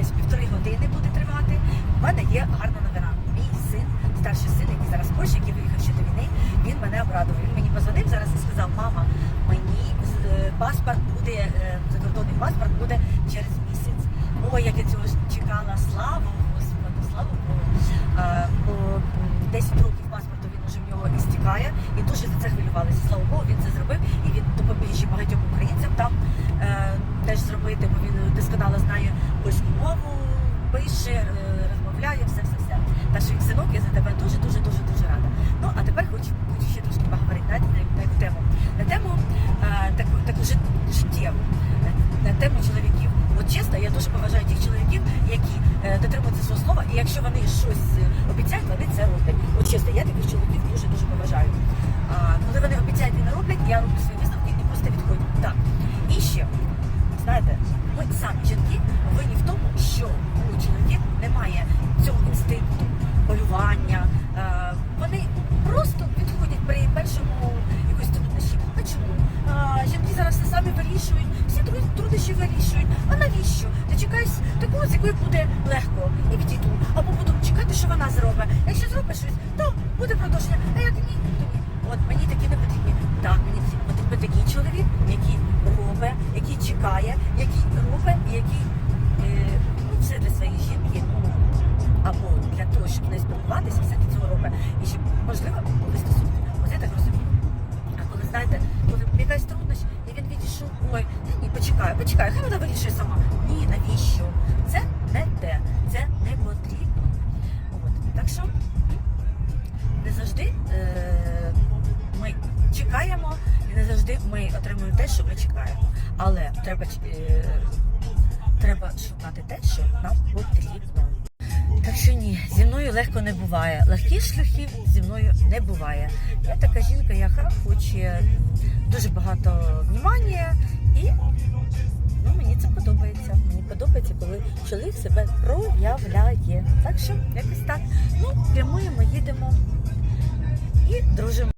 десь півтори години буде тривати. У мене є гарна новина. Мій син, старший син, який зараз в Польщі, який виїхав ще до війни, він мене обрадував. Він мені позвонив зараз і сказав, мама, мені е, паспорт буде, е, закордонний паспорт буде через місяць. Ой, як я цього чекала, Слава Господу, слава Богу. Бо 10 років паспорту він уже в нього і стікає, і дуже за це хвилювалися. Слава Богу, він це зробив і він допоміг багатьом українцям там. Пише, е, розмовляє, все, все, все. Так що синок, я за тебе дуже, дуже, дуже, дуже рада. Ну а тепер хочу, хочу ще трошки поговорити на, яку тему. На тему е, таку, таку життєву, на тему чоловіків. От чесно, я дуже поважаю тих чоловіків, які е, дотримуються свого слова, і якщо вони щось обіцяють, вони це роблять. От чесно, я таких чоловіків дуже дуже поважаю. А, коли вони обіцяють і не роблять, я роблю свої висновки і просто відходжу. Так. І ще, знаєте, ми самі самі вирішують, всі тру- труднощі вирішують. А навіщо? Чекаєш такого, з якою буде легко і відійду. Або буду чекати, що вона зробить. Якщо зробить щось, то буде продовження. А як ні, то ні. От мені такі не потрібні. Так, мені потрібен такий чоловік, який робить, який чекає, який робить, і який е, ну, все для своєї жінки. Або для того, щоб не спілкуватися, все для цього робить. І щоб можливо і ой, ні, почекай, почекай, хай вона вирішує сама. Ні, навіщо? Це не те, це не потрібно. От. Так що не завжди е, ми чекаємо, і не завжди ми отримуємо те, що ми чекаємо. Але треба, е, треба шукати те, що нам потрібно. Що ні, зі мною легко не буває. Легких шляхів зі мною не буває. Я така жінка, яка хоче дуже багато внимання і ну, мені це подобається. Мені подобається, коли чоловік себе проявляє. Так що якось так. Ну, прямуємо, їдемо і дружимо.